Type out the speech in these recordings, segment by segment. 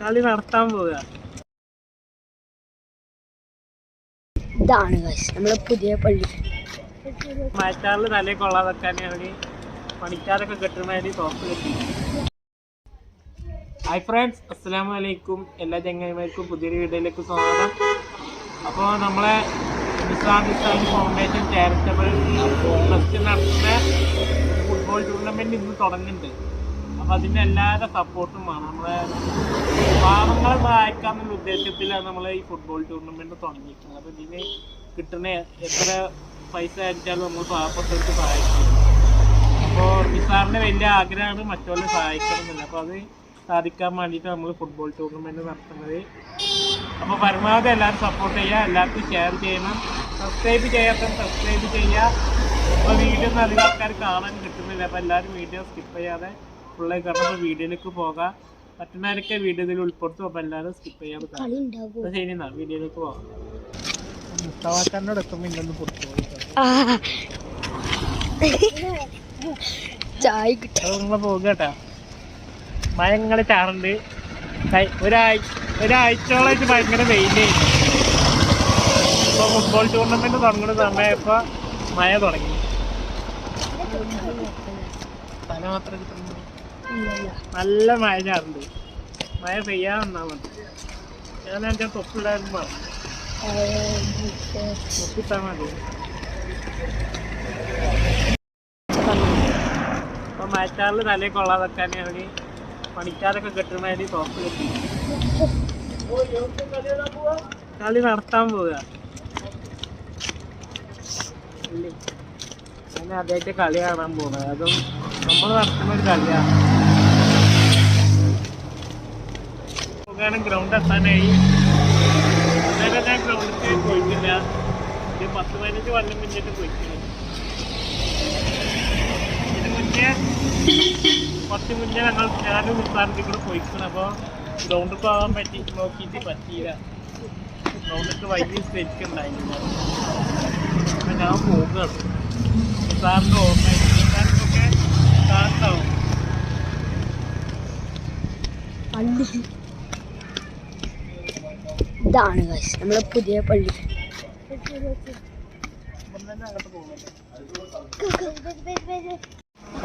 കളി നടത്താൻ പോവുക. ഇതാണ് നമ്മളെ പുതിയ പള്ളി. മഴക്കാറിൽ തലേ കൊള്ളാതെക്കാൻ വെക്കാനാണെങ്കിൽ പണിക്കാരൊക്കെ കെട്ടുന്ന വേണ്ടി തോപ്പ് കെട്ടി ഹായ് ഫ്രണ്ട്സ് അസ്സാം വലൈക്കും എല്ലാ ചങ്ങായിമാർക്കും പുതിയൊരു വീഡിയോയിലേക്ക് സ്വാഗതം. അപ്പോൾ നമ്മളെ Islam Nizam foundation charitable trust നടത്തുന്ന ഫുട്ബോൾ ടൂർണമെന്റ് ഇന്ന് തുടങ്ങുന്നുണ്ട്. അപ്പോൾ അതിന്റെ എല്ലാവരുടെ സപ്പോർട്ടും വേണം. നമ്മളെ പാവങ്ങളെ സഹായിക്കാമെന്നുള്ള ഉദ്ദേശത്തിലാണ് നമ്മൾ ഈ ഫുട്ബോൾ ടൂർണമെന്റ് തുടങ്ങിയിരിക്കുന്നത് അപ്പോൾ ഇതിന് കിട്ടുന്ന എത്ര പൈസ അയച്ചാലും നമ്മൾ പാവപ്പെട്ടവർക്ക് സഹായിക്കും. അപ്പോൾ നിസാറിന്റെ വലിയ ആഗ്രഹമാണ് മറ്റുള്ളവരെ സഹായിക്കണം എന്നില്ല അപ്പോൾ അത് സാധിക്കാൻ വേണ്ടിയിട്ട് നമ്മൾ ഫുട്ബോൾ ടൂർണമെന്റ് നടത്തുന്നത്. അപ്പോൾ പരമാവധി എല്ലാവരും സപ്പോർട്ട് ചെയ്യുക. എല്ലാവർക്കും ഷെയർ ചെയ്യണം. സബ്സ്ക്രൈബ് ചെയ്യാത്ത സബ്സ്ക്രൈബ് ചെയ്യുക. അപ്പോൾ വീഡിയോ ഒന്നും അധികം ആൾക്കാർ കാണാൻ കിട്ടുന്നില്ല. അപ്പോൾ എല്ലാവരും വീഡിയോ സ്കിപ്പ് ചെയ്യാതെ ഫുള്ളായി കാരണം അപ്പോൾ വീഡിയോയിലേക്ക് പോകാം. പറ്റുന്നവരൊക്കെ വീഡിയോ ഇതിൽ ഉൾപ്പെടുത്തും. അപ്പോൾ എല്ലാവരും സ്കിപ്പ് ചെയ്യാൻ പറ്റും. ശരി എന്നാ വീഡിയോയിലേക്ക് പോകാം. മുസ്തവാക്കാരനോട് എത്തുമ്പോൾ ഇന്നൊന്ന് പുറത്തു ചായ കിട്ടി. അത് നിങ്ങൾ പോകുക കേട്ടാ. മഴ ഇങ്ങനെ ചാറുണ്ട്. കൈ- ഒരാഴ്ച ഒരാഴ്ചയോളായിട്ട് ഭയങ്കര വെയിലായിരുന്നു ഇപ്പൊ ഫുട്ബോൾ ടൂർണമെന്റ് തുടങ്ങുന്ന സമയം ഇപ്പൊ മഴ തുടങ്ങി. തല മാത്രം കിട്ടുന്നു നല്ല മഴ ചാറുണ്ട്. മഴ പെയ്യാതെ വന്നാ മതി. ഞാൻ എന്റെ തൊപ്പിടാനും പറഞ്ഞു. തൊപ്പിട്ടാ മതി. അപ്പൊ മഴച്ചാറിൽ തലേ കൊള്ളാതെ അവർ. പണിക്കാരൊക്കെ വേണ്ടി തോപ്പ് കെട്ടി കളി നടത്താൻ പോവുക? ഞാൻ കളി കാണാൻ പോകുന്നത് അതും നമ്മൾ നടത്തുന്ന ഒരു കളിയാണ് പോകാനും ഗ്രൗണ്ട് എത്താനായി. ഇന്നലെ ഞാൻ ഗ്രൗണ്ടിലേക്ക് പോയിട്ടില്ല. ഒരു പത്ത് പതിനഞ്ച് കൊല്ലം മുന്നിട്ട് പോയിട്ടില്ല. ഇതിന് മുന്നേ കുറച്ച് മുന്നേ ഞങ്ങൾ ഞാനും നിസ്സാറിന്റെ കൂടെ പോയിക്കണം. അപ്പോൾ ഗ്രൗണ്ടിൽ പോകാൻ പറ്റി നോക്കിയിട്ട് പറ്റിയില്ല. ഗ്രൗണ്ടിൽ വൈകി ഉണ്ടായിരുന്നു അപ്പം ഞാൻ പോകുകയാണ് നിസ്സാറിന്റെ ഓർമ്മ പള്ളി ഇതാണ് നമ്മളെ പുതിയ പള്ളി.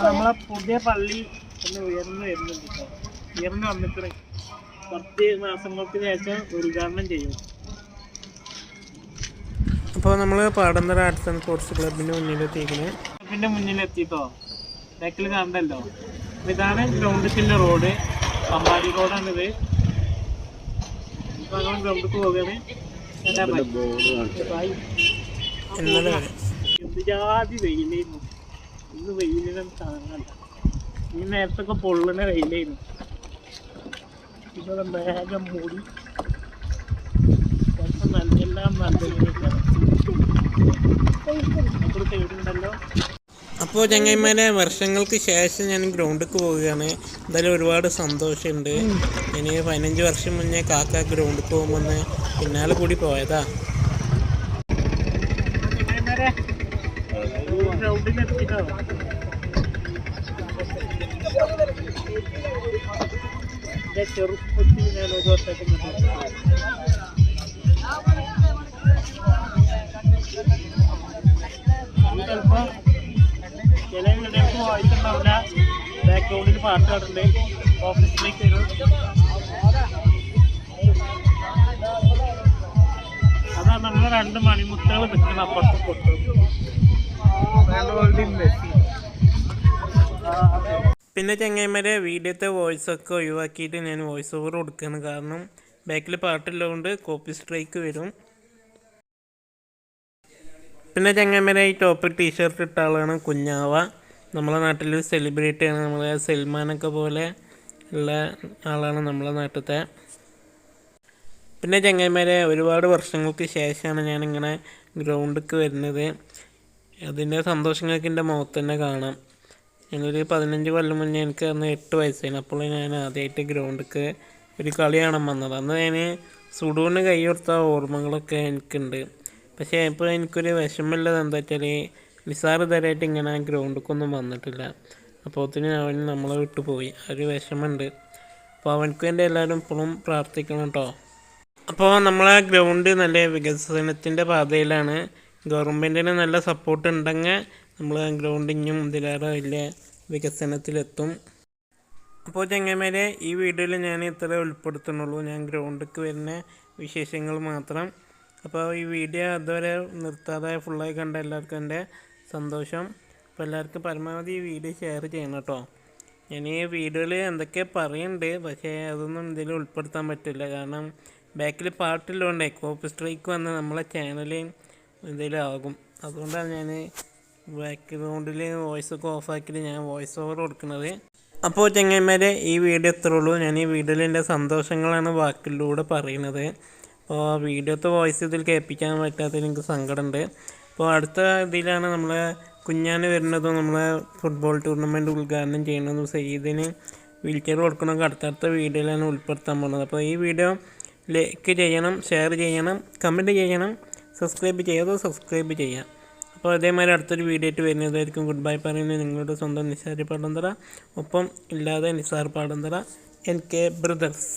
നമ്മളെ പുതിയ പള്ളി ഒന്ന് ഉയർന്നു വരുന്നുണ്ട്. ഉയർന്ന് വന്നിട്ട് പത്ത് മാസങ്ങൾക്ക് ശേഷം ഉദ്ഘാടനം ചെയ്യും. അപ്പോൾ നമ്മൾ പാടന്തര ആർട്സ് ആൻഡ് സ്പോർട്സ് ക്ലബിന്റെ മുന്നിലെത്തിക്കണേ ക്ലബിന്റെ മുന്നിലെത്തിട്ടോ? ബാക്കിൽ കണ്ടല്ലോ ഇതാണ് ഗ്രൗണ്ട് പിന്നെ റോഡ് പമ്പാടി റോഡാണിത് നമ്മൾ ഗ്രൗണ്ടിൽ പോവുകയാണ്. എന്താ ജാതി വെയിലായിരുന്നു ഇന്ന് വെയിലിനും താങ്ങല്ല ഈ നേരത്തൊക്കെ പൊള്ളുന്ന വെയിലായിരുന്നു ഇവിടെ മേഘം മൂടി അപ്പോൾ ചങ്ങായിമാരെ വർഷങ്ങൾക്ക് ശേഷം ഞാൻ ഗ്രൗണ്ടിലേക്ക് പോവുകയാണ്. എന്തായാലും ഒരുപാട് സന്തോഷമുണ്ട്. ഇനി പതിനഞ്ച് വർഷം മുന്നേ കാക്ക ഗ്രൗണ്ടിൽ പോകുമെന്ന് പിന്നാലെ കൂടി പോയതാ. ചെറുപ്പത്തിൽ ഞാൻ ഒരു വർഷത്തേക്ക് ചില വീടുകൾക്ക് വോയിസ് ഉണ്ടാവില്ല ബാക്ക്ഗ്രൗണ്ടിൽ പാട്ട് പാടുന്നുണ്ട് ഓഫീസിലേക്ക് വരും അതാണ് നമ്മൾ രണ്ട് മണിമുത്തുകൾ നിൽക്കുന്ന അപ്പുറത്ത് പൊട്ടും പിന്നെ ചങ്ങായിമാരെ വീഡിയോത്തെ വോയിസ് ഒക്കെ ഒഴിവാക്കിയിട്ട് ഞാൻ വോയിസ് ഓവർ കൊടുക്കുകയാണ് കാരണം ബാക്കിൽ പാട്ടുള്ളതുകൊണ്ട് കോപ്പി സ്ട്രൈക്ക് വരും. പിന്നെ ചങ്ങായിമാരെ ഈ ടോപ്പ് ടീഷർട്ട് ഇട്ട ആളാണ് കുഞ്ഞാവ. നമ്മളെ നാട്ടിൽ സെലിബ്രേറ്റ് ആണ് നമ്മളെ സൽമാനൊക്കെ പോലെ ഉള്ള ആളാണ് നമ്മളെ നാട്ടിലത്തെ. പിന്നെ ചങ്ങന്മാരെ ഒരുപാട് വർഷങ്ങൾക്ക് ശേഷമാണ് ഞാനിങ്ങനെ ഗ്രൗണ്ടിലേക്ക് വരുന്നത്. അതിന്റെ സന്തോഷങ്ങൾക്ക് എന്റെ മുഖത്ത് തന്നെ കാണാം. ഞാനൊരു പതിനഞ്ച് കൊല്ലം മുന്നേ എനിക്ക് അന്ന് എട്ട് വയസ്സായിരുന്നു. അപ്പോൾ ഞാൻ ആദ്യമായിട്ട് ഗ്രൗണ്ടിലേക്ക് ഒരു കളി കാണാൻ വന്നത്. അന്ന് ഞാൻ സുഡൂന് കൈ കൊടുത്ത ഓർമ്മകളൊക്കെ എനിക്കുണ്ട്. പക്ഷേ ഇപ്പോൾ എനിക്കൊരു വിഷമമുള്ളത് എന്താ വെച്ചാൽ നിസാർ ഇതുവരെയായിട്ട് ഇങ്ങനെ ഗ്രൗണ്ടിലേക്കൊന്നും വന്നിട്ടില്ല. അപ്പോൾ അതിന് അവൻ നമ്മളെ വിട്ടു പോയി. ഒരു വിഷമമുണ്ട്. അപ്പോൾ അവനക്ക് വേണ്ടി എല്ലാവരും ഇപ്പോഴും പ്രാർത്ഥിക്കണം കേട്ടോ അപ്പോൾ നമ്മളെ ഗ്രൗണ്ട് നല്ല വികസനത്തിന്റെ പാതയിലാണ്. ഗവൺമെന്റിന് നല്ല സപ്പോർട്ട് ഉണ്ടെങ്കിൽ നമ്മൾ ഗ്രൗണ്ടിങ്ങും ഇതിലേറെ വലിയ വികസനത്തിലെത്തും. അപ്പോൾ ചങ്ങന്മാരെ ഈ വീഡിയോയിൽ ഞാൻ ഇത്ര ഉൾപ്പെടുത്തുന്നുള്ളൂ. ഞാൻ ഗ്രൗണ്ടിലേക്ക് വരുന്ന വിശേഷങ്ങൾ മാത്രം. അപ്പോൾ ഈ വീഡിയോ അതുവരെ നിർത്താതെ ഫുള്ളായി കണ്ട എല്ലാവർക്കും എന്റെ സന്തോഷം. അപ്പോൾ എല്ലാവർക്കും പരമാവധി ഈ വീഡിയോ ഷെയർ ചെയ്യണം കേട്ടോ ഞാൻ ഈ വീഡിയോയിൽ എന്തൊക്കെ പറയുന്നുണ്ട് പക്ഷേ അതൊന്നും ഇതിൽ ഉൾപ്പെടുത്താൻ പറ്റില്ല. കാരണം ബാക്കിൽ പാട്ടില്ലോണ്ടേ കോപ്പി സ്ട്രൈക്ക് വന്ന് നമ്മളെ ചാനൽ ഇതിലാകും. അതുകൊണ്ടാണ് ഞാൻ ബാക്ക്ഗ്രൗണ്ടിൽ വോയിസ് ഒക്കെ ഓഫാക്കിയിട്ട് ഞാൻ വോയിസ് ഓവർ കൊടുക്കുന്നത്. അപ്പോൾ ചങ്ങന്മാരെ ഈ വീഡിയോ ഉള്ളൂ. ഞാൻ ഈ വീഡിയോയിൽ എന്റെ സന്തോഷങ്ങളാണ് വാക്കിലൂടെ പറയുന്നത്. അപ്പോൾ വീഡിയോത്തെ വോയിസ് ഇതിൽ കേൾപ്പിക്കാൻ പറ്റാത്തതിൽ എനിക്ക് സങ്കടമുണ്ട്. അപ്പോൾ അടുത്ത ഇതിലാണ് നമ്മളെ കുഞ്ഞാന് വരുന്നതും. നമ്മളെ ഫുട്ബോൾ ടൂർണമെന്റ് ഉദ്ഘാടനം ചെയ്യുന്നതും. സയ്യിദിന് വീൽചെയർ കൊടുക്കണമെങ്കിൽ അടുത്തടുത്ത വീഡിയോയിലാണ് ഉൾപ്പെടുത്താൻ പോകുന്നത്. അപ്പോൾ ഈ വീഡിയോ ലൈക്ക് ചെയ്യണം ഷെയർ ചെയ്യണം കമന്റ് ചെയ്യണം സബ്സ്ക്രൈബ് ചെയ്യാതെ സബ്സ്ക്രൈബ് ചെയ്യാം അപ്പോൾ അതേമാതിരി അടുത്തൊരു വീഡിയോ ആയിട്ട് വരുന്നതായിരിക്കും. ഗുഡ് ബൈ പറയുന്നത് നിങ്ങളുടെ സ്വന്തം നിസാരി പാടന്തറ. ഒപ്പം ഇല്ലാതെ Nisar Padanthara N K brothers